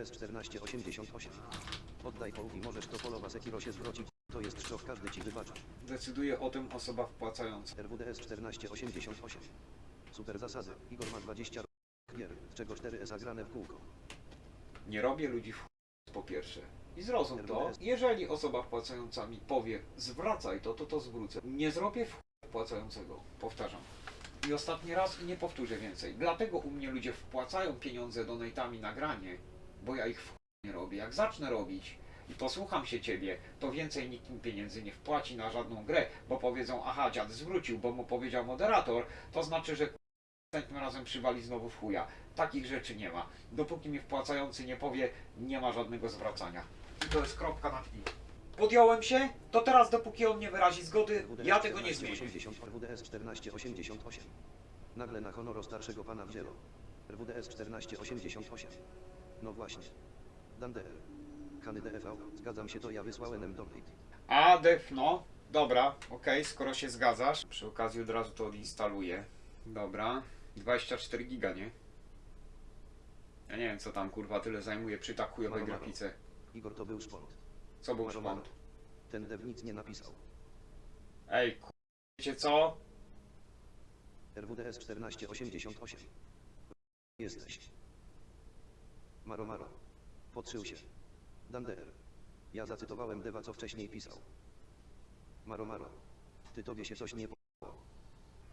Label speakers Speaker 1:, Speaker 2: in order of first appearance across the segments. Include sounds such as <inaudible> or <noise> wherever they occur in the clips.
Speaker 1: RWDS 1488. Oddaj połów i możesz to polowa Sekiro się zwrócić. To jest szok, każdy ci wybaczy.
Speaker 2: Decyduje o tym osoba wpłacająca.
Speaker 1: RWDS 1488. Super zasady. Igor ma 20 gier, z czego 4 zagrane w kółko.
Speaker 2: Nie robię ludzi w po pierwsze. I zrozum to, jeżeli osoba wpłacająca mi powie zwracaj to, to to zwrócę. Nie zrobię w wpłacającego. Powtarzam. I ostatni raz i nie powtórzę więcej. Dlatego u mnie ludzie wpłacają pieniądze donatami na granie, bo ja ich w nie robię. Jak zacznę robić i posłucham się ciebie, to więcej nikt mi pieniędzy nie wpłaci na żadną grę, bo powiedzą, aha, dziad zwrócił, bo mu powiedział moderator, to znaczy, że następnym razem przywali znowu w chuja. Takich rzeczy nie ma. Dopóki mi wpłacający nie powie, nie ma żadnego zwracania. I to jest kropka na i. Podjąłem się, to teraz dopóki on nie wyrazi zgody, ja tego nie zmienię.
Speaker 1: 1480, RWDS 1488. Nagle na honor starszego pana wzięło. RWDS 1488. No właśnie. Dander. Hany DFV. Zgadzam się, to ja wysłałem donate.
Speaker 2: A, def, no. Dobra, okej, skoro się zgadzasz. Przy okazji od razu to odinstaluję. Dobra. 24 giga, nie? Ja nie wiem, co tam kurwa tyle zajmuje przy tak chujowej
Speaker 1: Maro, maro.
Speaker 2: grafice.
Speaker 1: Igor to był szpont.
Speaker 2: Co był
Speaker 1: maro. Ten dev nic nie napisał.
Speaker 2: Ej, ku... wiecie co?
Speaker 1: RWDS 1488. Jesteś. Maro Maro. Podszył się. Dander. Ja zacytowałem Deva, co wcześniej pisał. Maro Maro. Ty tobie się coś nie podobało.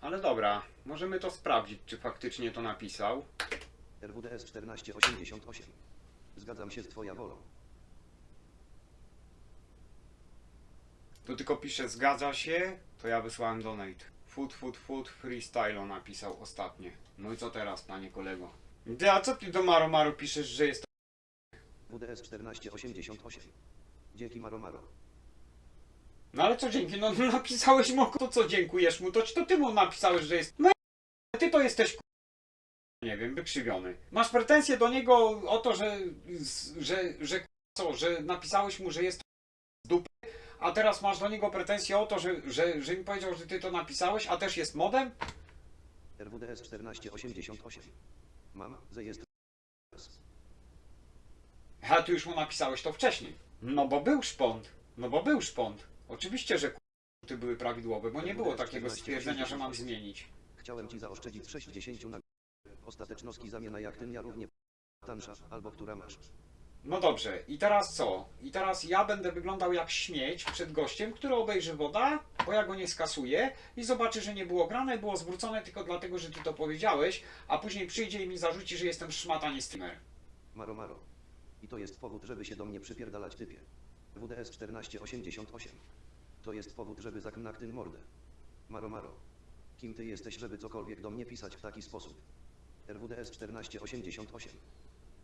Speaker 2: Ale dobra, możemy to sprawdzić, czy faktycznie to napisał.
Speaker 1: RWDS 1488. Zgadzam się z twoja wolą.
Speaker 2: Tu tylko pisze zgadza się, to ja wysłałem donate. Food, food, food, freestyle on napisał ostatnie. No i co teraz, panie kolego? Ty, a co ty do Maru Maru piszesz, że jest
Speaker 1: WDS 1488. Dzięki Maro Maro.
Speaker 2: No ale co dzięki, no no napisałeś mu, to co dziękujesz mu, to, to ty mu napisałeś, że jest... No ty to jesteś ku- nie wiem, wykrzywiony. Masz pretensje do niego o to, że, że, że co, że napisałeś mu, że jest z dupy, a teraz masz do niego pretensje o to, że, że, że mi powiedział, że ty to napisałeś, a też jest modem?
Speaker 1: RWDS 1488. Mam, że jest.
Speaker 2: A ty już mu napisałeś to wcześniej. No bo był szpont. No bo był szpont. Oczywiście, że ty były prawidłowe, bo nie było takiego stwierdzenia, że mam zmienić.
Speaker 1: Chciałem ci zaoszczędzić 60 na. Ostateczności zamiana jak tym ja równie. Tansza, albo która masz.
Speaker 2: No dobrze, i teraz co? I teraz ja będę wyglądał jak śmieć przed gościem, który obejrzy woda, bo ja go nie skasuję i zobaczy, że nie było grane, było zwrócone tylko dlatego, że ty to powiedziałeś, a później przyjdzie i mi zarzuci, że jestem szmata, nie streamer.
Speaker 1: Maro Maro. I to jest powód, żeby się do mnie przypierdalać typie. WDS 1488. To jest powód, żeby zaknach tym mordę. Maro Maro. Kim ty jesteś, żeby cokolwiek do mnie pisać w taki sposób? RWDS 1488.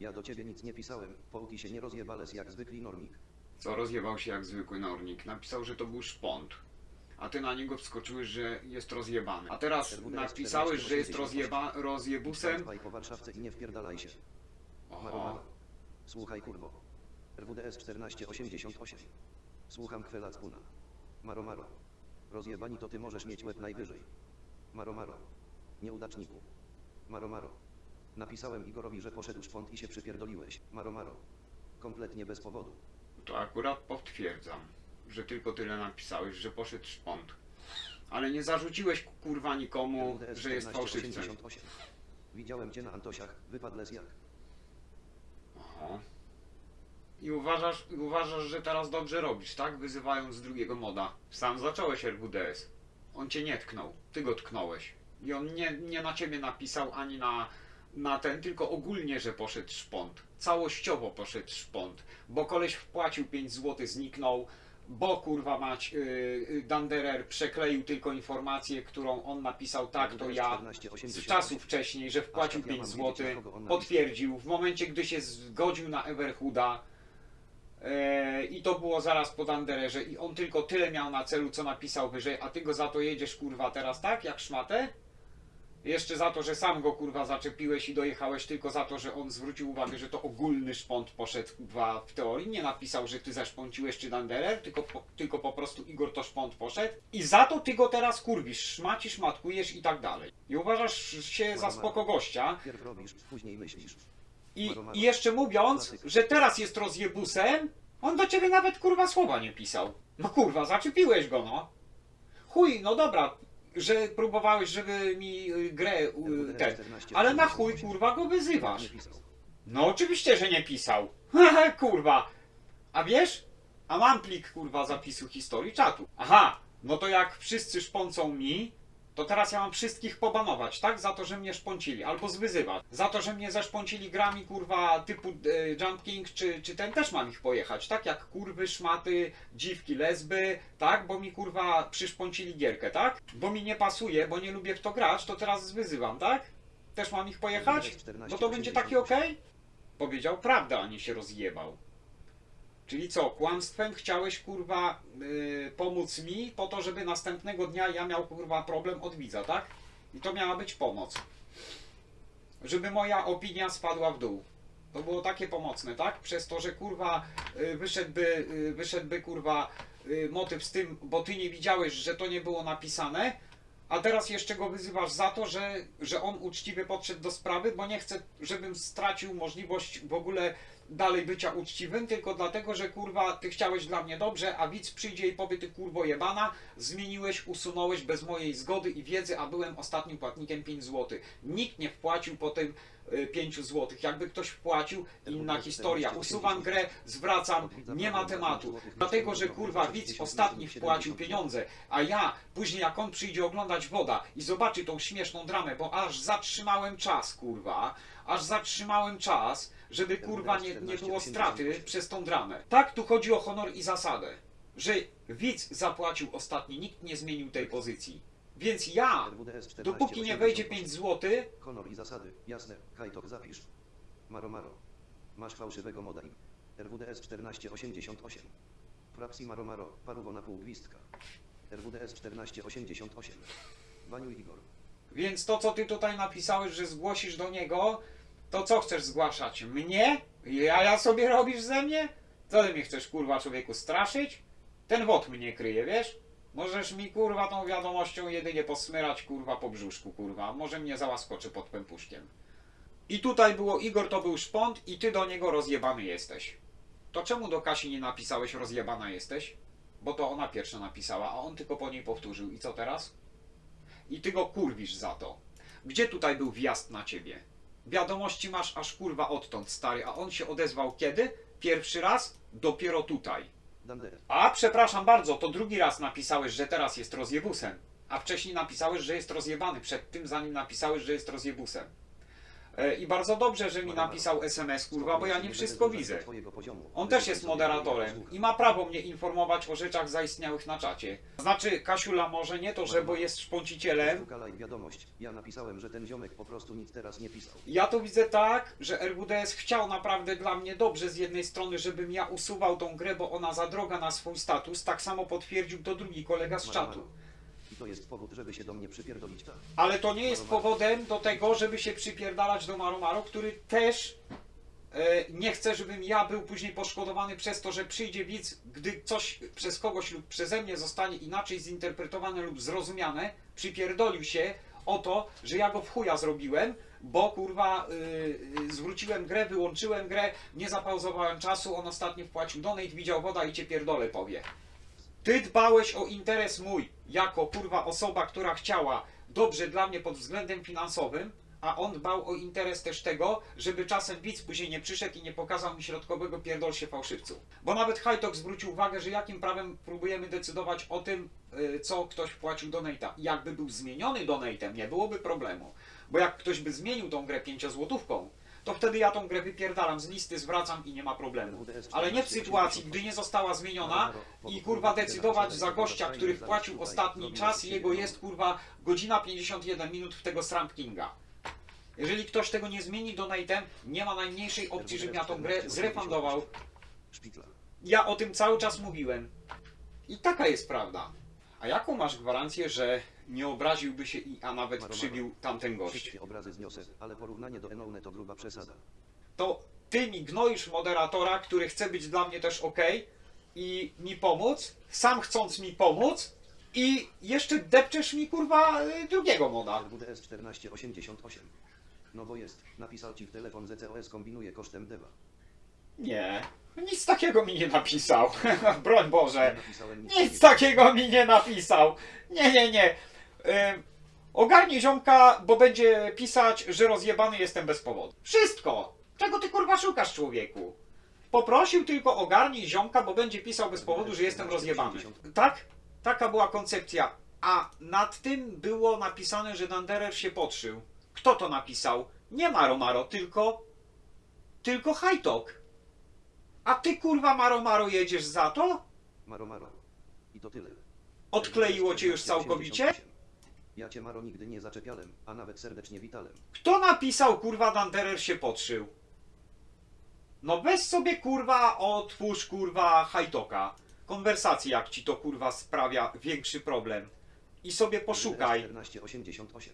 Speaker 1: Ja do ciebie nic nie pisałem, połki się nie rozjebales jak zwykli normik.
Speaker 2: Co rozjebał się jak zwykły nornik. Napisał, że to był szpont. A ty na niego wskoczyłeś, że jest rozjebany. A teraz napisałeś, że jest rozjeba rozjebusem.
Speaker 1: Dbaj po Warszawce i nie wpierdalaj się.
Speaker 2: Oho.
Speaker 1: Słuchaj kurwo. RWDS 1488. Słucham kwela cpuna. Maro Maro. Rozjebani to ty możesz mieć łeb najwyżej. Maro Maro. Nieudaczniku. Maro Maro. Napisałem Igorowi, że poszedł szpont i się przypierdoliłeś. Maro Maro. Kompletnie bez powodu.
Speaker 2: To akurat potwierdzam, że tylko tyle napisałeś, że poszedł szpont. Ale nie zarzuciłeś kurwa nikomu, że jest fałszywcem.
Speaker 1: 1488. Widziałem cię na Antosiach, wypadł les jak.
Speaker 2: Oho. I uważasz, i uważasz, że teraz dobrze robisz, tak? Wyzywając drugiego moda. Sam zacząłeś RWDS. On cię nie tknął, ty go tknąłeś. I on nie, nie na ciebie napisał ani na, na ten, tylko ogólnie, że poszedł szpont. Całościowo poszedł szpont. Bo koleś wpłacił 5 zł, zniknął. Bo kurwa mać, yy, Danderer przekleił tylko informację, którą on napisał tak, to ja z czasu wcześniej, że wpłacił
Speaker 1: Aż tak ja
Speaker 2: 5
Speaker 1: mam wiedzieć,
Speaker 2: zł, potwierdził w momencie, gdy się zgodził na Everhooda e, i to było zaraz po Dandererze i on tylko tyle miał na celu, co napisał wyżej, a ty go za to jedziesz kurwa teraz tak, jak szmatę? Jeszcze za to, że sam go kurwa zaczepiłeś i dojechałeś tylko za to, że on zwrócił uwagę, że to ogólny szpont poszedł kurwa w teorii. Nie napisał, że ty zaszpąciłeś czy Danderer, tylko po, tylko po prostu Igor to szpont poszedł. I za to ty go teraz kurwisz, szmacisz, matkujesz i tak dalej. I uważasz się za spoko gościa,
Speaker 1: Pierw robisz, później myślisz.
Speaker 2: I. I jeszcze mówiąc, że teraz jest rozjebusem, on do ciebie nawet kurwa słowa nie pisał. No kurwa, zaczepiłeś go, no. Chuj, no dobra, że próbowałeś, żeby mi y, grę y,
Speaker 1: RWDS
Speaker 2: ten.
Speaker 1: 14
Speaker 2: Ale na chuj
Speaker 1: 88.
Speaker 2: kurwa go wyzywasz. No oczywiście, że nie pisał. <laughs> kurwa. A wiesz? A mam plik kurwa zapisu historii czatu. Aha, no to jak wszyscy szponcą mi, to teraz ja mam wszystkich pobanować, tak? Za to, że mnie szponcili, albo zwyzywać. Za to, że mnie zaszponcili grami kurwa typu e, Jump King, czy, czy ten też mam ich pojechać, tak? Jak kurwy, szmaty, dziwki, lesby, tak? Bo mi kurwa przyszponcili gierkę, tak? Bo mi nie pasuje, bo nie lubię w to grać, to teraz zwyzywam, tak? Też mam ich pojechać?
Speaker 1: RWDS 14
Speaker 2: No to będzie taki
Speaker 1: 88.
Speaker 2: okej? Powiedział prawdę, a nie się rozjebał. Czyli co, kłamstwem chciałeś kurwa yy, pomóc mi po to, żeby następnego dnia ja miał kurwa problem od widza, tak? I to miała być pomoc. Żeby moja opinia spadła w dół. To było takie pomocne, tak? Przez to, że kurwa yy, wyszedłby, yy, wyszedłby kurwa motyw z tym, bo ty nie widziałeś, że to nie było napisane, a teraz jeszcze go wyzywasz za to, że, że on uczciwie podszedł do sprawy, bo nie chce, żebym stracił możliwość w ogóle dalej bycia uczciwym, tylko dlatego, że kurwa, ty chciałeś dla mnie dobrze, a widz przyjdzie i powie, ty kurwo jebana, zmieniłeś, usunąłeś bez mojej zgody i wiedzy, a byłem ostatnim płatnikiem 5 zł. Nikt nie wpłacił po tym 5 zł. Jakby ktoś wpłacił, inna historia. Usuwam grę, zwracam, nie ma tematu. Dlatego, że kurwa widz ostatni wpłacił pieniądze, a ja później jak on przyjdzie oglądać woda i zobaczy tą śmieszną dramę, bo aż zatrzymałem czas, kurwa, aż zatrzymałem czas, żeby kurwa nie, nie było straty przez tą dramę. Tak, tu chodzi o honor i zasadę, że widz zapłacił ostatni, nikt nie zmienił tej pozycji. Więc ja,
Speaker 1: RWDS 14
Speaker 2: dopóki nie wejdzie 5 zł,
Speaker 1: Honor i zasady. Jasne. Kajtok zapisz. Maro Maro. Masz fałszywego moda im. RWDS 1488. Prapsi Maro Maro. Paruwo na pół gwizdka. RWDS 1488. Baniu Igor.
Speaker 2: Więc to, co ty tutaj napisałeś, że zgłosisz do niego, to co chcesz zgłaszać? Mnie? Ja, ja sobie robisz ze mnie? Co ty mnie chcesz, kurwa, człowieku, straszyć? Ten wod mnie kryje, wiesz? Możesz mi, kurwa, tą wiadomością jedynie posmyrać, kurwa, po brzuszku, kurwa. Może mnie załaskoczy pod pępuszkiem. I tutaj było Igor, to był szpont i ty do niego rozjebany jesteś. To czemu do Kasi nie napisałeś rozjebana jesteś? Bo to ona pierwsza napisała, a on tylko po niej powtórzył. I co teraz? i ty go kurwisz za to. Gdzie tutaj był wjazd na ciebie? Wiadomości masz aż kurwa odtąd, stary, a on się odezwał kiedy? Pierwszy raz? Dopiero tutaj. A, przepraszam bardzo, to drugi raz napisałeś, że teraz jest rozjebusem. A wcześniej napisałeś, że jest rozjebany, przed tym zanim napisałeś, że jest rozjebusem. E, I bardzo dobrze, że mi napisał SMS, kurwa, bo ja nie wszystko widzę. On też jest moderatorem i ma prawo mnie informować o rzeczach zaistniałych na czacie. Znaczy, Kasiula może nie to, że bo jest szponcicielem.
Speaker 1: Wiadomość. Ja napisałem, że ten ziomek po prostu nic teraz nie pisał.
Speaker 2: Ja to widzę tak, że RWDS chciał naprawdę dla mnie dobrze z jednej strony, żebym ja usuwał tą grę, bo ona za droga na swój status. Tak samo potwierdził to drugi kolega z czatu.
Speaker 1: To jest powód, żeby się do mnie przypierdolić?
Speaker 2: Ale to nie jest powodem do tego, żeby się przypierdalać do Maro Maro, który też e, nie chce, żebym ja był później poszkodowany przez to, że przyjdzie widz, gdy coś przez kogoś lub przeze mnie zostanie inaczej zinterpretowane lub zrozumiane, przypierdolił się o to, że ja go w chuja zrobiłem, bo kurwa y, y, zwróciłem grę, wyłączyłem grę, nie zapauzowałem czasu, on ostatnio wpłacił donate, widział woda i cię pierdolę powie. Ty dbałeś o interes mój, jako kurwa osoba, która chciała dobrze dla mnie pod względem finansowym, a on dbał o interes też tego, żeby czasem widz później nie przyszedł i nie pokazał mi środkowego pierdol się fałszywcu. Bo nawet Hajtok zwrócił uwagę, że jakim prawem próbujemy decydować o tym, y, co ktoś wpłacił donate'a. Jakby był zmieniony donate'em, nie byłoby problemu. Bo jak ktoś by zmienił tą grę pięciozłotówką, to wtedy ja tą grę wypierdalam z listy, zwracam i nie ma problemu. Ale nie w sytuacji, gdy nie została zmieniona i kurwa decydować za gościa, który wpłacił ostatni czas i jego jest kurwa godzina 51 minut w tego Strand Kinga. Jeżeli ktoś tego nie zmieni donate'em, nie ma najmniejszej opcji, żebym ja tą grę zrefundował. Ja o tym cały czas mówiłem. I taka jest prawda. A jaką masz gwarancję, że nie obraziłby się i a nawet przybił tamten gość?
Speaker 1: Wszystkie obrazy zniosę, ale porównanie do Enoune to gruba przesada.
Speaker 2: to ty mi gnoisz moderatora, który chce być dla mnie też ok i mi pomóc, sam chcąc mi pomóc i jeszcze depczesz mi kurwa y, drugiego moda.
Speaker 1: RWDS 1488. No bo jest. Napisał ci w telefon ZCOS kombinuje kosztem deva.
Speaker 2: Nie. Nic takiego mi nie napisał. <laughs> Broń Boże.
Speaker 1: nic.
Speaker 2: Nic takiego mi nie napisał. Nie, nie, nie. Ym, ogarnij ziomka, bo będzie pisać, że rozjebany jestem bez powodu. Wszystko. Czego ty kurwa szukasz, człowieku? Poprosił tylko ogarnij ziomka, bo będzie pisał bez powodu, że jestem rozjebany. Tak? Taka była koncepcja. A nad tym było napisane, że Danderer się podszył. Kto to napisał? Nie Maro Maro, tylko... Tylko Hajtok. A ty kurwa Maro Maro jedziesz za to?
Speaker 1: Maro Maro. I to tyle.
Speaker 2: Odkleiło cię już całkowicie?
Speaker 1: Ja cię Maro nigdy nie zaczepiałem, a nawet serdecznie witalem.
Speaker 2: Kto napisał kurwa Danderer się podszył? No weź sobie kurwa otwórz kurwa Hajtoka. Konwersację jak ci to kurwa sprawia większy problem. I sobie poszukaj.
Speaker 1: 1488.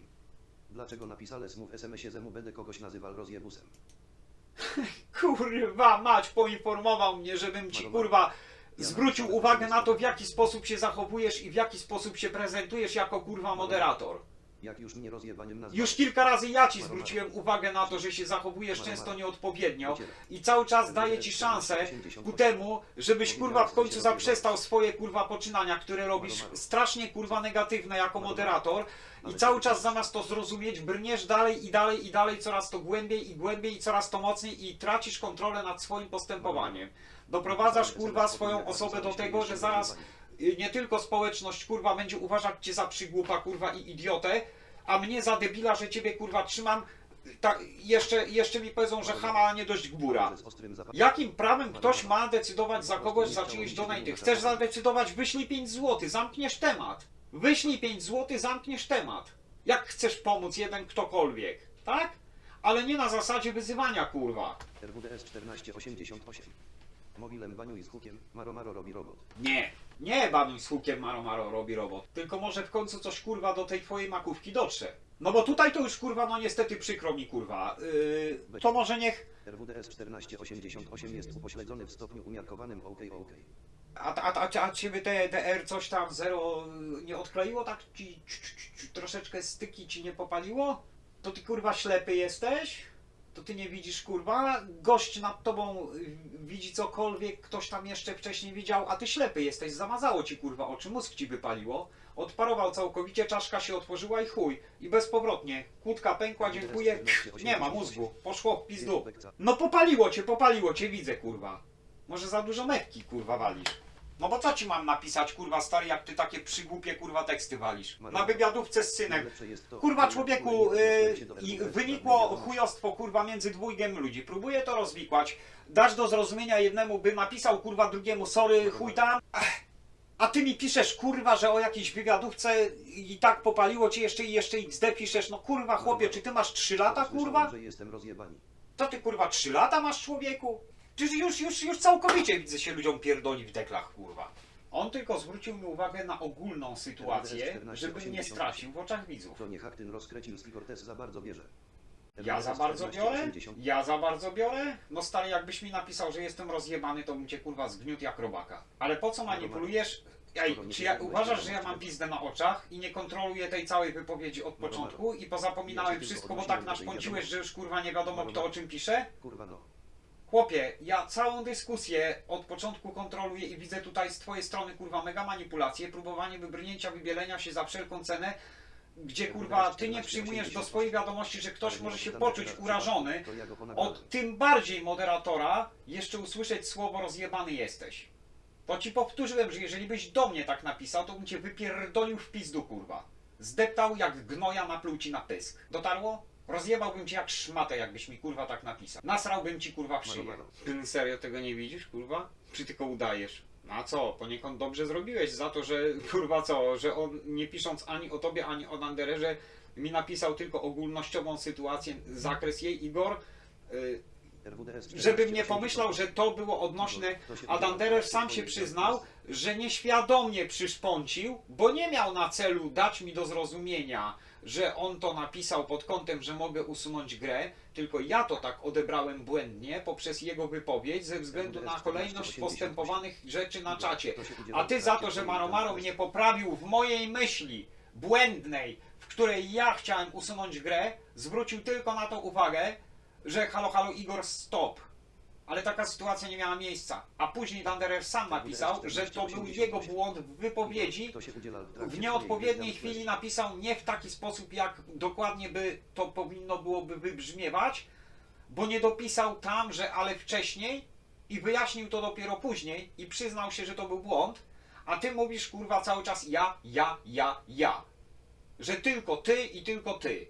Speaker 1: Dlaczego napisales mu w SMS-ie zemu będę kogoś nazywał rozjebusem?
Speaker 2: Kurwa mać poinformował mnie, żebym ci kurwa zwrócił uwagę na to w jaki sposób się zachowujesz i w jaki sposób się prezentujesz jako kurwa moderator.
Speaker 1: Jak już mnie rozjebaniem nazwał.
Speaker 2: Już kilka razy ja ci zwróciłem uwagę na to, że się zachowujesz często nieodpowiednio i cały czas daję ci szansę ku temu, żebyś kurwa w końcu zaprzestał swoje kurwa poczynania, które robisz strasznie kurwa negatywne jako moderator i cały czas zamiast to zrozumieć brniesz dalej i dalej i dalej coraz to głębiej i głębiej i coraz to mocniej i tracisz kontrolę nad swoim postępowaniem. Doprowadzasz kurwa swoją osobę do tego, że zaraz y, nie tylko społeczność kurwa będzie uważać cię za przygłupa kurwa i idiotę, a mnie za debila, że ciebie kurwa trzymam. Tak, jeszcze, jeszcze mi powiedzą, że chama a nie dość gbura. Jakim prawem ktoś ma decydować za kogoś za czyjeś donaty? Chcesz zadecydować, wyślij 5 zł, zamkniesz temat. Wyślij 5 zł, zamkniesz temat. Jak chcesz pomóc jeden ktokolwiek, tak? Ale nie na zasadzie wyzywania, kurwa.
Speaker 1: RWDS 1488. Mobilem baniuj z hukiem, Maro Maro robi robot.
Speaker 2: Nie, nie banuj z hukiem Maro Maro robi robot. Tylko może w końcu coś kurwa do tej twojej makówki dotrze. No bo tutaj to już kurwa, no niestety przykro mi kurwa. Yy, to może niech.
Speaker 1: RWDS 1488 jest upośledzony w stopniu umiarkowanym OK OK.
Speaker 2: A, a, a, a ciebie te DR coś tam zero nie odkleiło? Tak ci ci- ci- ci troszeczkę styki ci nie popaliło? To ty kurwa ślepy jesteś? To ty nie widzisz kurwa? Gość nad tobą y, widzi cokolwiek, ktoś tam jeszcze wcześniej widział, a ty ślepy jesteś, zamazało ci kurwa oczy, mózg ci wypaliło. Odparował całkowicie, czaszka się otworzyła i chuj. I bezpowrotnie. Kłódka pękła, dziękuję. Nie ma mózgu. Poszło w pizdu. No popaliło cię, popaliło cię, widzę kurwa. Może za dużo mewki kurwa walisz. No bo co ci mam napisać kurwa stary, jak ty takie przygłupie kurwa teksty walisz? Na wywiadówce z synem. Kurwa człowieku, yy, wynikło chujostwo kurwa między dwójgiem ludzi. Próbuję to rozwikłać, dać do zrozumienia jednemu, by napisał kurwa drugiemu sorry, chuj tam. A ty mi piszesz kurwa, że o jakiejś wywiadówce i tak popaliło cię jeszcze i jeszcze XD piszesz. No kurwa chłopie, czy ty masz 3 lata kurwa? To ty kurwa 3 lata masz człowieku? Czyż już, już, już całkowicie widzę się ludziom pierdoli w deklach kurwa. On tylko zwrócił mi uwagę na ogólną sytuację, żebym nie stracił w oczach widzów.
Speaker 1: To niech ten rozkręcił Cortez za bardzo bierze.
Speaker 2: Ja za bardzo biorę? Ja za bardzo biorę? No stary, jakbyś mi napisał, że jestem rozjebany, to bym cię kurwa zgniótł jak robaka. Ale po co manipulujesz? Ej, czy ja uważasz, że ja mam pizdę na oczach i nie kontroluję tej całej wypowiedzi od początku i pozapominałem wszystko, bo tak naszpąciłeś, że już kurwa nie wiadomo kto o czym pisze?
Speaker 1: Kurwa no.
Speaker 2: Chłopie, ja całą dyskusję od początku kontroluję i widzę tutaj z twojej strony kurwa mega manipulacje, próbowanie wybrnięcia, wybielenia się za wszelką cenę, gdzie kurwa ty nie przyjmujesz do swojej wiadomości, że ktoś może się poczuć urażony, od tym bardziej moderatora jeszcze usłyszeć słowo rozjebany jesteś. To ci powtórzyłem, że jeżeli byś do mnie tak napisał, to bym cię wypierdolił w pizdu kurwa. Zdeptał jak gnoja na pluci na pysk. Dotarło? Rozjebałbym cię jak szmatę, jakbyś mi kurwa tak napisał. Nasrałbym ci kurwa w szyję. Ty serio tego nie widzisz, kurwa? Czy tylko udajesz? No a co? Poniekąd dobrze zrobiłeś za to, że kurwa co, że on nie pisząc ani o tobie, ani o Nandererze mi napisał tylko ogólnościową sytuację, zakres jej Igor, y, żebym nie pomyślał, że to było odnośne, a Danderer sam się przyznał, że nieświadomie przyszpącił, bo nie miał na celu dać mi do zrozumienia, że on to napisał pod kątem, że mogę usunąć grę, tylko ja to tak odebrałem błędnie poprzez jego wypowiedź ze względu na kolejność postępowanych rzeczy na czacie. A ty za to, że Maromaro mnie poprawił w mojej myśli, błędnej, w której ja chciałem usunąć grę, zwrócił tylko na to uwagę, że halo, halo Igor, stop. Ale taka sytuacja nie miała miejsca. A później Wanderer sam napisał, że to był jego błąd w wypowiedzi,
Speaker 1: w
Speaker 2: nieodpowiedniej chwili napisał nie w taki sposób, jak dokładnie by to powinno byłoby wybrzmiewać, bo nie dopisał tam, że ale wcześniej i wyjaśnił to dopiero później i przyznał się, że to był błąd, a ty mówisz kurwa cały czas ja, ja, ja, ja. Że tylko ty i tylko ty.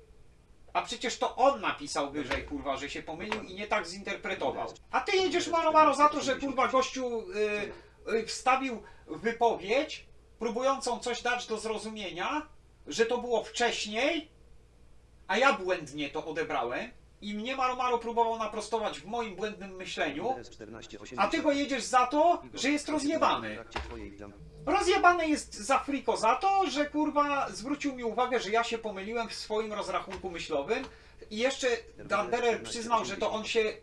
Speaker 2: A przecież to on napisał wyżej, kurwa, że się pomylił i nie tak zinterpretował. A ty jedziesz maro maro za to, że kurwa gościu y, y, wstawił wypowiedź, próbującą coś dać do zrozumienia, że to było wcześniej, a ja błędnie to odebrałem i mnie maro maro próbował naprostować w moim błędnym myśleniu,
Speaker 1: WDS 1480.
Speaker 2: a ty go jedziesz za to, że jest rozjebany. Rozjebany jest za friko za to, że kurwa zwrócił mi uwagę, że ja się pomyliłem w swoim rozrachunku myślowym i jeszcze Danderer przyznał, że to on się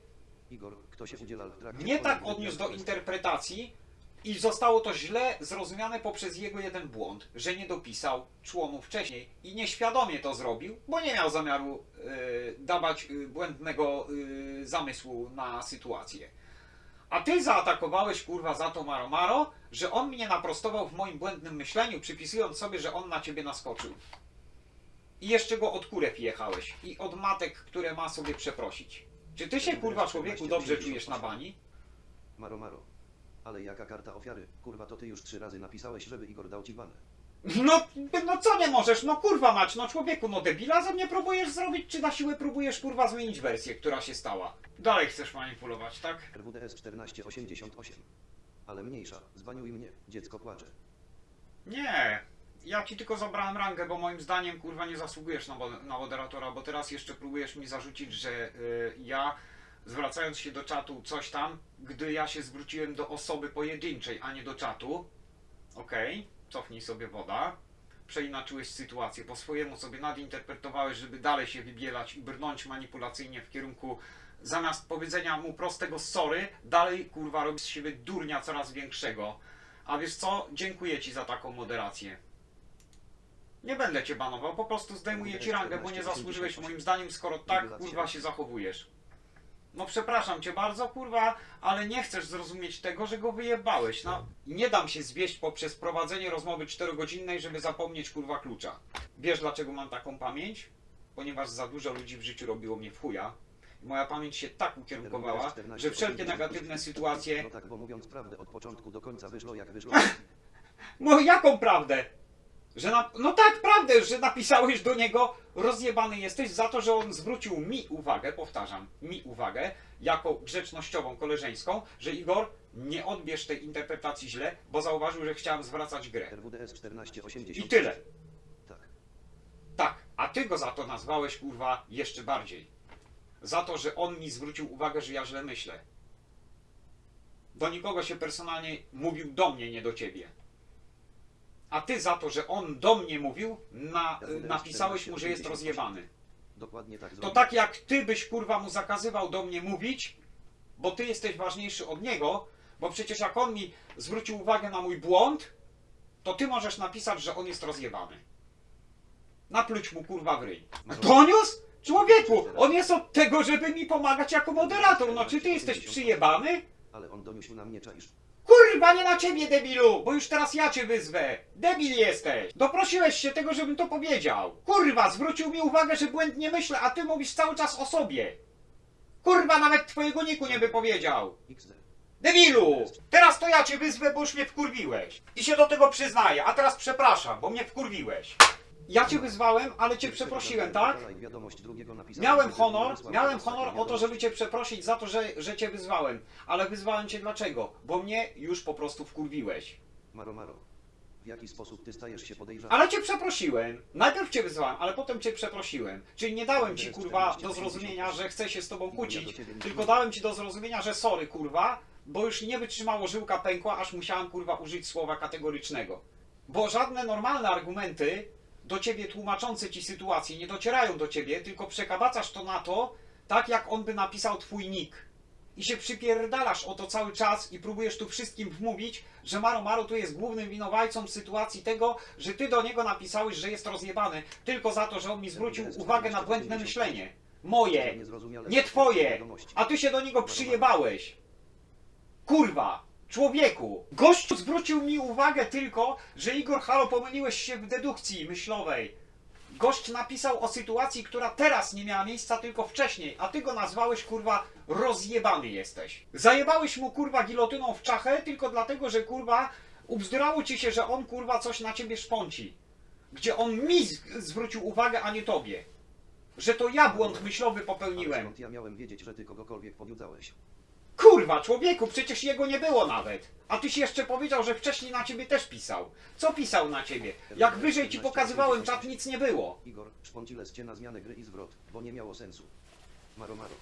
Speaker 1: Igor, kto się udziela w trakcie
Speaker 2: nie tak odniósł do interpretacji i zostało to źle zrozumiane poprzez jego jeden błąd, że nie dopisał członu wcześniej i nieświadomie to zrobił, bo nie miał zamiaru y, dawać y, błędnego y, zamysłu na sytuację. A ty zaatakowałeś kurwa za to Maro Maro, że on mnie naprostował w moim błędnym myśleniu, przypisując sobie, że on na ciebie naskoczył. I jeszcze go od kurew jechałeś i od matek, które ma sobie przeprosić. Czy ty się kurwa człowieku dobrze czujesz na bani?
Speaker 1: Maro Maro. Ale jaka karta ofiary? Kurwa, to ty już trzy razy napisałeś, żeby Igor dał ci banę.
Speaker 2: No, no co nie możesz? No kurwa mać, no człowieku, no debila ze mnie próbujesz zrobić, czy na siłę próbujesz kurwa zmienić wersję, która się stała? Dalej chcesz manipulować, tak?
Speaker 1: RWDS 1488. Ale mniejsza, zwaniuj mnie, dziecko płacze.
Speaker 2: Nie. Ja ci tylko zabrałem rangę, bo moim zdaniem kurwa nie zasługujesz na, mo- na moderatora, bo teraz jeszcze próbujesz mi zarzucić, że y, ja zwracając się do czatu coś tam, gdy ja się zwróciłem do osoby pojedynczej, a nie do czatu. Okej, cofnij sobie woda. Przeinaczyłeś sytuację, po swojemu sobie nadinterpretowałeś, żeby dalej się wybielać i brnąć manipulacyjnie w kierunku zamiast powiedzenia mu prostego sorry, dalej kurwa robisz z siebie durnia coraz większego. A wiesz co? Dziękuję ci za taką moderację. Nie będę cię banował, po prostu zdejmuję ci rangę, bo nie zasłużyłeś moim zdaniem, skoro tak kurwa się zachowujesz. No przepraszam cię bardzo, kurwa, ale nie chcesz zrozumieć tego, że go wyjebałeś. No, nie dam się zwieść poprzez prowadzenie rozmowy czterogodzinnej, żeby zapomnieć kurwa klucza. Wiesz dlaczego mam taką pamięć? Ponieważ za dużo ludzi w życiu robiło mnie w chuja. Moja pamięć się tak ukierunkowała, że wszelkie negatywne sytuacje
Speaker 1: No tak, bo mówiąc prawdę, od początku do końca wyszło jak wyszło. <laughs>
Speaker 2: No jaką prawdę? Że na... No tak, prawdę, że napisałeś do niego rozjebany jesteś za to, że on zwrócił mi uwagę, powtarzam, mi uwagę, jako grzecznościową, koleżeńską, że Igor, nie odbierz tej interpretacji źle, bo zauważył, że chciałem zwracać grę.
Speaker 1: RWDS 1480.
Speaker 2: I tyle.
Speaker 1: Tak.
Speaker 2: Tak, a ty go za to nazwałeś, kurwa, jeszcze bardziej. Za to, że on mi zwrócił uwagę, że ja źle myślę. Do nikogo się personalnie mówił do mnie, nie do ciebie. A ty za to, że on do mnie mówił, na, napisałeś mu, że jest rozjebany.
Speaker 1: Dokładnie tak
Speaker 2: To tak jak ty byś kurwa mu zakazywał do mnie mówić, bo ty jesteś ważniejszy od niego, bo przecież jak on mi zwrócił uwagę na mój błąd, to ty możesz napisać, że on jest rozjebany. Napluć mu kurwa w ryj. Doniósł? Człowieku, on jest od tego, żeby mi pomagać jako moderator. No czy ty jesteś przyjebany?
Speaker 1: Ale on doniósł na mnie, czaisz.
Speaker 2: Kurwa, nie na ciebie, debilu! Bo już teraz ja cię wyzwę. Debil jesteś. Doprosiłeś się tego, żebym to powiedział. Kurwa, zwrócił mi uwagę, że błędnie myślę, a ty mówisz cały czas o sobie. Kurwa, nawet twojego niku nie wypowiedział. Debilu! Teraz to ja cię wyzwę, bo już mnie wkurwiłeś. I się do tego przyznaję, a teraz przepraszam, bo mnie wkurwiłeś. Ja cię wyzwałem, ale cię przeprosiłem, tak? Miałem honor, miałem honor o to, żeby cię przeprosić za to, że, że cię wyzwałem. Ale wyzwałem cię dlaczego? Bo mnie już po prostu wkurwiłeś.
Speaker 1: Maro Maro. W jaki sposób ty stajesz się podejrzany?
Speaker 2: Ale cię przeprosiłem. Najpierw cię wyzwałem, ale potem cię przeprosiłem. Czyli nie dałem ci kurwa do zrozumienia, że chcę się z tobą kłócić, tylko dałem ci do zrozumienia, że sorry kurwa, bo już nie wytrzymało żyłka pękła, aż musiałem kurwa użyć słowa kategorycznego. Bo żadne normalne argumenty do ciebie tłumaczące ci sytuację nie docierają do ciebie, tylko przekabacasz to na to, tak jak on by napisał twój nick. i się przypierdalasz o to cały czas i próbujesz tu wszystkim wmówić, że Maro Maro tu jest głównym winowajcą sytuacji tego, że ty do niego napisałeś, że jest rozjebany tylko za to, że on mi zwrócił uwagę na błędne myślenie. Moje, nie twoje, a ty się do niego przyjebałeś. Kurwa, człowieku, gościu zwrócił mi uwagę tylko, że Igor Halo pomyliłeś się w dedukcji myślowej. Gość napisał o sytuacji, która teraz nie miała miejsca, tylko wcześniej, a ty go nazwałeś kurwa rozjebany jesteś. Zajebałeś mu kurwa gilotyną w czachę tylko dlatego, że kurwa ubzdurało ci się, że on kurwa coś na ciebie szponci. Gdzie on mi zwrócił uwagę, a nie tobie. Że to ja błąd myślowy popełniłem.
Speaker 1: skąd ja miałem wiedzieć, że ty kogokolwiek powiódłałeś?
Speaker 2: Kurwa, człowieku, przecież jego nie było nawet. A tyś jeszcze powiedział, że wcześniej na ciebie też pisał. Co pisał na ciebie? Jak wyżej ci pokazywałem czat, nic nie było.
Speaker 1: Igor, szponcile cię na zmianę gry i zwrot, bo nie miało sensu. Maro Maro.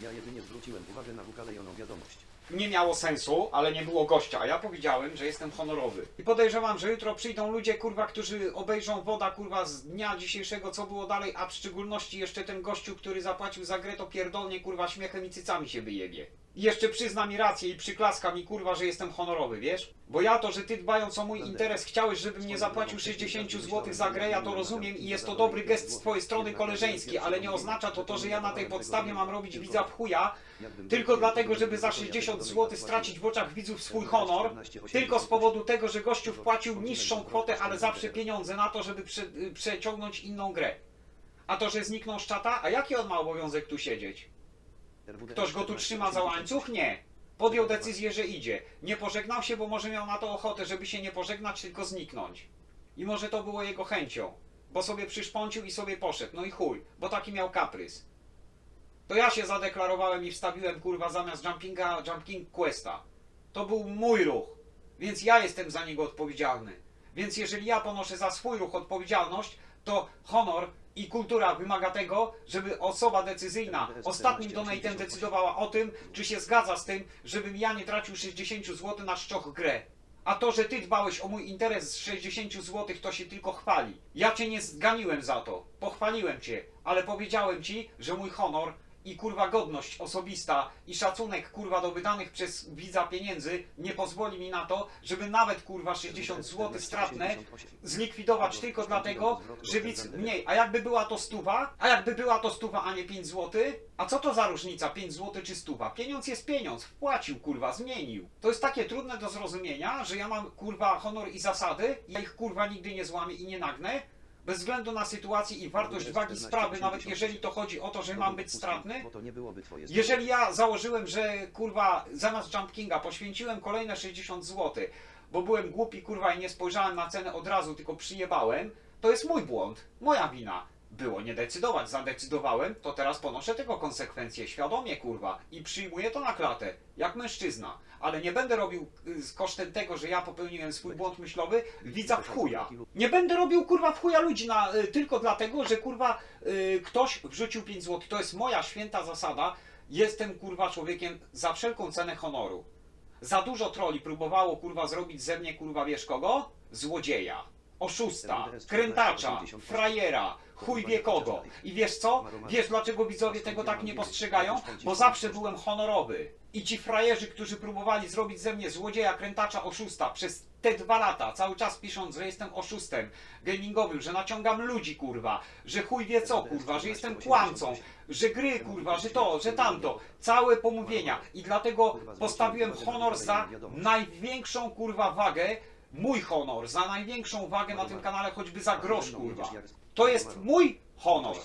Speaker 1: Ja jedynie zwróciłem uwagę na ukalejoną wiadomość.
Speaker 2: Nie miało sensu, ale nie było gościa, a ja powiedziałem, że jestem honorowy. I podejrzewam, że jutro przyjdą ludzie, kurwa, którzy obejrzą woda, kurwa, z dnia dzisiejszego, co było dalej, a w szczególności jeszcze ten gościu, który zapłacił za grę, to pierdolnie, kurwa, śmiechem i cycami się wyjebie. I jeszcze przyzna mi rację i przyklaska mi, kurwa, że jestem honorowy, wiesz? Bo ja to, że ty dbając o mój interes chciałeś, żebym nie zapłacił 60 zł za grę, ja to rozumiem i jest to dobry gest z twojej strony koleżeński, ale nie oznacza to to, że ja na tej podstawie mam robić widza w chuja, tylko dlatego, żeby za
Speaker 1: to ja bym
Speaker 2: 60
Speaker 1: do
Speaker 2: zł stracić w oczach widzów swój honor, tylko z powodu tego, że gościu wpłacił niższą kwotę, ale zawsze pieniądze na to, żeby prze, y, przeciągnąć inną grę. A to, że zniknął z czata, a jaki on ma obowiązek tu siedzieć? Ktoś go tu trzyma za łańcuch? Nie. Podjął decyzję, że idzie. Nie pożegnał się, bo może miał na to ochotę, żeby się nie pożegnać, tylko zniknąć. I może to było jego chęcią. Bo sobie przyszpącił i sobie poszedł. No i chuj, bo taki miał kaprys. To ja się zadeklarowałem i wstawiłem kurwa zamiast jumpinga jumping questa. To był mój ruch, więc ja jestem za niego odpowiedzialny. Więc jeżeli ja ponoszę za swój ruch odpowiedzialność, to honor i kultura wymaga tego, żeby osoba decyzyjna ostatnim donatem decydowała o tym, czy się zgadza z tym, żebym ja nie tracił 60 zł na szczoch grę. A to, że ty dbałeś o mój interes z 60 zł, to się tylko chwali. Ja cię nie zganiłem za to. Pochwaliłem cię, ale powiedziałem ci, że mój honor i kurwa godność osobista i szacunek kurwa do wydanych przez widza pieniędzy nie pozwoli mi na to, żeby nawet kurwa 60 zł stratne zlikwidować tylko dlatego, że widz mniej. A jakby była to stuwa? A jakby była to stuwa, a nie 5 zł? A co to za różnica 5 zł czy stuwa? Pieniądz jest pieniądz, wpłacił kurwa, zmienił. To jest takie trudne do zrozumienia, że ja mam kurwa honor i zasady, ja ich kurwa nigdy nie złamię i nie nagnę. Bez względu na sytuację i wartość wagi sprawy, nawet jeżeli to chodzi o to, że mam być stratny, jeżeli ja założyłem, że kurwa zamiast Jump Kinga poświęciłem kolejne 60 zł, bo byłem głupi kurwa i nie spojrzałem na cenę od razu, tylko przyjebałem, to jest mój błąd, moja wina. Było nie decydować, zadecydowałem, to teraz ponoszę tego konsekwencje świadomie kurwa i przyjmuję to na klatę, jak mężczyzna. Ale nie będę robił y, z kosztem tego, że ja popełniłem swój błąd myślowy, widza w chuja. Nie będę robił kurwa w chuja ludzi na, y, tylko dlatego, że kurwa y, ktoś wrzucił 5 zł. To jest moja święta zasada. Jestem kurwa człowiekiem za wszelką cenę honoru. Za dużo troli próbowało kurwa zrobić ze mnie kurwa wiesz kogo? Złodzieja, oszusta, krętacza, frajera, chuj wie kogo. I wiesz co? Wiesz dlaczego widzowie tego tak nie postrzegają? Bo zawsze byłem honorowy. I ci frajerzy, którzy próbowali zrobić ze mnie złodzieja, krętacza, oszusta przez te dwa lata, cały czas pisząc, że jestem oszustem gamingowym, że naciągam ludzi, kurwa, że chuj wie co, kurwa, że jestem kłamcą, że gry, kurwa, że to, że tamto, całe pomówienia. I dlatego postawiłem honor za największą, kurwa, wagę, mój honor, za największą wagę na tym kanale, choćby za grosz, kurwa. To jest mój honor.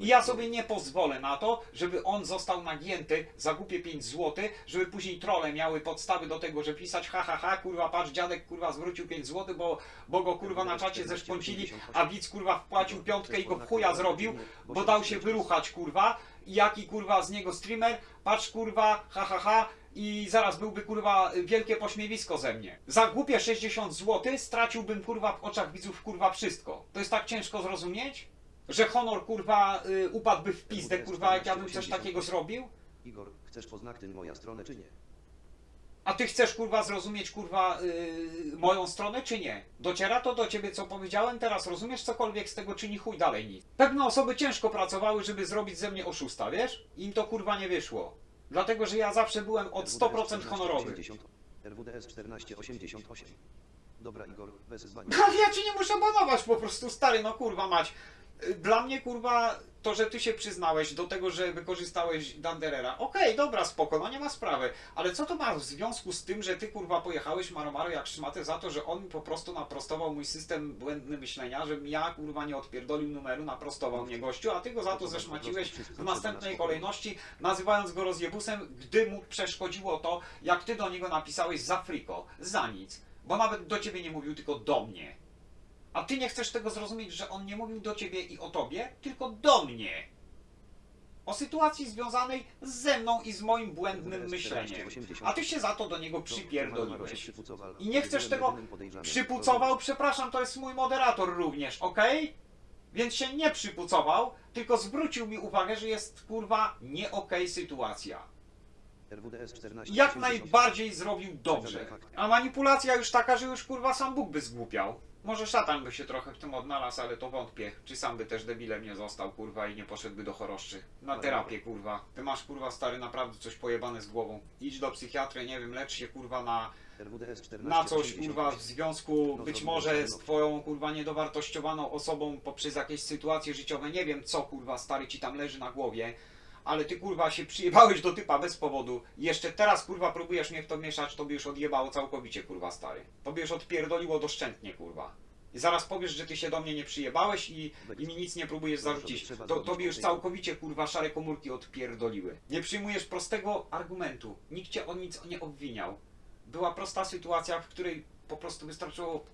Speaker 2: I ja sobie nie pozwolę na to, żeby on został nagięty za głupie 5 zł, żeby później trole miały podstawy do tego, że pisać ha ha ha, kurwa, patrz, dziadek kurwa zwrócił 5 zł, bo, bo go kurwa na czacie zeszpącili, a widz kurwa wpłacił piątkę i go w chuja zrobił, bo dał się wyruchać kurwa. I jaki kurwa z niego streamer, patrz kurwa, ha ha ha, i zaraz byłby kurwa wielkie pośmiewisko ze mnie. Za głupie 60 zł straciłbym kurwa w oczach widzów kurwa wszystko. To jest tak ciężko zrozumieć? Że honor kurwa y, upadłby w pizdę kurwa jak ja bym coś takiego zrobił?
Speaker 1: Igor, chcesz poznać tym moja stronę czy nie?
Speaker 2: A ty chcesz kurwa zrozumieć kurwa y, moją stronę czy nie? Dociera to do ciebie co powiedziałem teraz, rozumiesz cokolwiek z tego czyni chuj dalej nic. Pewne osoby ciężko pracowały, żeby zrobić ze mnie oszusta, wiesz? Im to kurwa nie wyszło. Dlatego, że ja zawsze byłem od 100% honorowy.
Speaker 1: 1480, RWDS 1488. Dobra Igor, bez zwania. <laughs>
Speaker 2: Ale ja cię nie muszę banować po prostu, stary, no kurwa mać. Dla mnie kurwa to, że ty się przyznałeś do tego, że wykorzystałeś Danderera. Okej, dobra, spoko, no nie ma sprawy. Ale co to ma w związku z tym, że ty kurwa pojechałeś Maromaro jak szmatę za to, że on mi po prostu naprostował mój system błędny myślenia, żebym ja kurwa nie odpierdolił numeru, naprostował mnie gościu, a ty go za to zeszmaciłeś w następnej kolejności, nazywając go rozjebusem, gdy mu przeszkodziło to, jak ty do niego napisałeś za friko, za nic. Bo nawet do ciebie nie mówił, tylko do mnie. A ty nie chcesz tego zrozumieć, że on nie mówił do ciebie i o tobie, tylko do mnie. O sytuacji związanej ze mną i z moim błędnym myśleniem. A ty się za to do niego przypierdoliłeś. I nie chcesz tego Przypucował, przepraszam, to jest mój moderator również, okej? Więc się nie przypucował, tylko zwrócił mi uwagę, że jest kurwa nie okej sytuacja.
Speaker 1: RWDS 14.
Speaker 2: Jak najbardziej zrobił dobrze. A manipulacja już taka, że już kurwa sam Bóg by zgłupiał. Może szatan by się trochę w tym odnalazł, ale to wątpię. Czy sam by też debilem nie został, kurwa, i nie poszedłby do choroszczy. Na terapię, kurwa. Ty masz, kurwa, stary, naprawdę coś pojebane z głową. Idź do psychiatry, nie wiem, lecz się, kurwa, na,
Speaker 1: RWDS 14.
Speaker 2: na coś, kurwa, w związku
Speaker 1: No
Speaker 2: być może z twoją, kurwa, niedowartościowaną osobą poprzez jakieś sytuacje życiowe. Nie wiem, co, kurwa, stary, ci tam leży na głowie. Ale ty kurwa się przyjebałeś do typa bez powodu jeszcze teraz kurwa próbujesz mnie w to mieszać, to by już odjebało całkowicie kurwa stary. To by już odpierdoliło doszczętnie kurwa. I zaraz powiesz, że ty się do mnie nie przyjebałeś i, i mi nic nie próbujesz zarzucić. To, to by już całkowicie kurwa szare komórki odpierdoliły. Nie przyjmujesz prostego argumentu. Nikt cię o nic nie obwiniał. Była prosta sytuacja, w której po prostu wystarczyło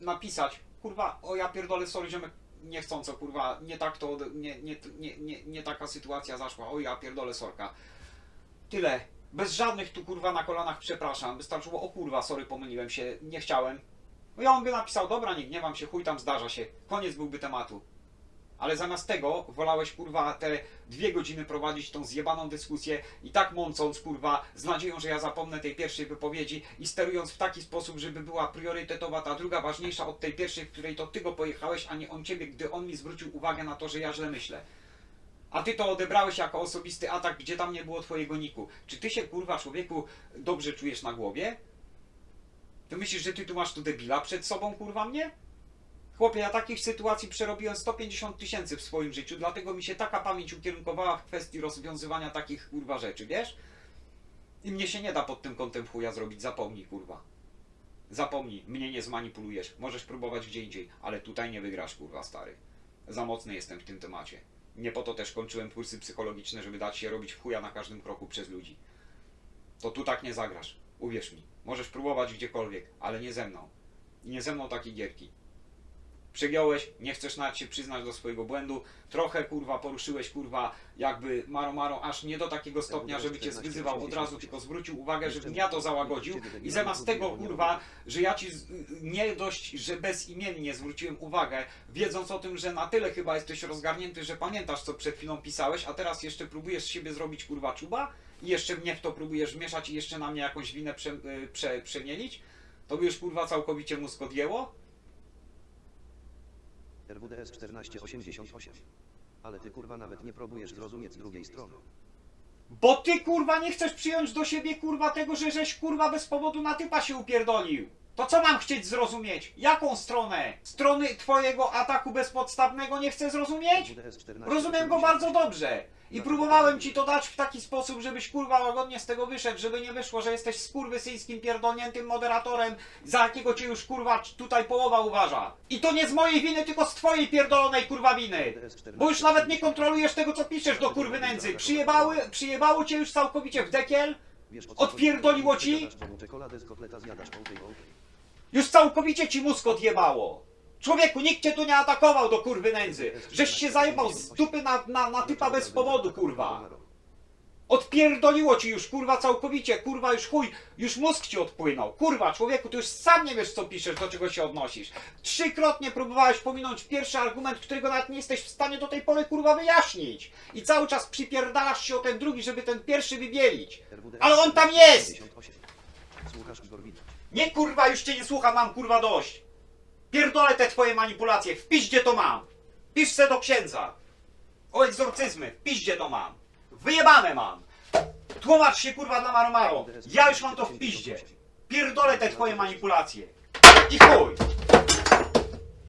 Speaker 2: napisać kurwa, o ja pierdolę, sorry ziomek, niechcąco, kurwa, nie tak to, nie, nie, nie, nie, nie taka sytuacja zaszła, o ja pierdolę, sorka. Tyle. Bez żadnych tu, kurwa, na kolanach przepraszam. Wystarczyło, o kurwa, sorry, pomyliłem się, nie chciałem. No ja on by napisał, dobra, nie gniewam się, chuj tam zdarza się. Koniec byłby tematu. Ale zamiast tego wolałeś kurwa te dwie godziny prowadzić tą zjebaną dyskusję i tak mącąc kurwa z nadzieją, że ja zapomnę tej pierwszej wypowiedzi i sterując w taki sposób, żeby była priorytetowa ta druga ważniejsza od tej pierwszej, w której to ty go pojechałeś, a nie on ciebie, gdy on mi zwrócił uwagę na to, że ja źle myślę. A ty to odebrałeś jako osobisty atak, gdzie tam nie było twojego niku. Czy ty się kurwa człowieku dobrze czujesz na głowie? Ty myślisz, że ty tu masz tu debila przed sobą kurwa mnie? Chłopie, ja takich sytuacji przerobiłem 150 tysięcy w swoim życiu, dlatego mi się taka pamięć ukierunkowała w kwestii rozwiązywania takich kurwa rzeczy, wiesz? I mnie się nie da pod tym kątem chuja zrobić, zapomnij kurwa. Zapomnij, mnie nie zmanipulujesz, możesz próbować gdzie indziej, ale tutaj nie wygrasz kurwa stary. Za mocny jestem w tym temacie. Nie po to też kończyłem kursy psychologiczne, żeby dać się robić w chuja na każdym kroku przez ludzi. To tu tak nie zagrasz, uwierz mi. Możesz próbować gdziekolwiek, ale nie ze mną. Nie ze mną takie gierki. Przegiąłeś, nie chcesz nawet się przyznać do swojego błędu, trochę kurwa poruszyłeś kurwa jakby maro maro aż nie do takiego stopnia, żeby cię zwyzywał. od razu, tylko zwrócił uwagę, żebym ja to załagodził. i zamiast tego kurwa, że ja ci z, nie dość, że bezimiennie zwróciłem uwagę, wiedząc o tym, że na tyle chyba jesteś rozgarnięty, że pamiętasz co przed chwilą pisałeś, a teraz jeszcze próbujesz z siebie zrobić kurwa czuba? I jeszcze mnie w to próbujesz mieszać i jeszcze na mnie jakąś winę prze, y, prze, przemielić, to by już kurwa całkowicie mózg odjęło.
Speaker 1: RWDS 1488. Ale ty kurwa nawet nie próbujesz zrozumieć z drugiej strony.
Speaker 2: Bo ty kurwa nie chcesz przyjąć do siebie kurwa tego, że żeś kurwa bez powodu na typa się upierdolił. To co mam chcieć zrozumieć? Jaką stronę? Strony twojego ataku bezpodstawnego nie chcę zrozumieć?
Speaker 1: RWDS 14.
Speaker 2: Rozumiem go bardzo dobrze. I próbowałem ci to dać w taki sposób, żebyś kurwa łagodnie z tego wyszedł, żeby nie wyszło, że jesteś skurwysyjskim pierdolniętym moderatorem, za jakiego cię już kurwa tutaj połowa uważa. I to nie z mojej winy, tylko z twojej pierdolonej kurwa winy. Bo już nawet nie kontrolujesz tego, co piszesz do kurwy nędzy. Przyjebały, przyjebało cię już całkowicie w dekiel? Odpierdoliło ci? Już całkowicie ci mózg odjebało. Człowieku, nikt cię tu nie atakował do kurwy nędzy. Żeś się zajebał z dupy na, na, na typa bez powodu, kurwa. Odpierdoliło ci już, kurwa, całkowicie, kurwa, już chuj, już mózg ci odpłynął. Kurwa, człowieku, ty już sam nie wiesz, co piszesz, do czego się odnosisz. Trzykrotnie próbowałeś pominąć pierwszy argument, którego nawet nie jesteś w stanie do tej pory, kurwa, wyjaśnić. I cały czas przypierdalasz się o ten drugi, żeby ten pierwszy wybielić. Ale on tam jest!
Speaker 1: 1488. Słuchasz Igor widać.
Speaker 2: Nie, kurwa, już cię nie słucham, mam, kurwa, dość. Pierdolę te twoje manipulacje, w piździe to mam. Pisz se do księdza. O egzorcyzmy, w piździe to mam. Wyjebane mam. Tłumacz się kurwa dla Maro Maro. Ja już mam to w piździe. Pierdolę te twoje manipulacje. I chuj.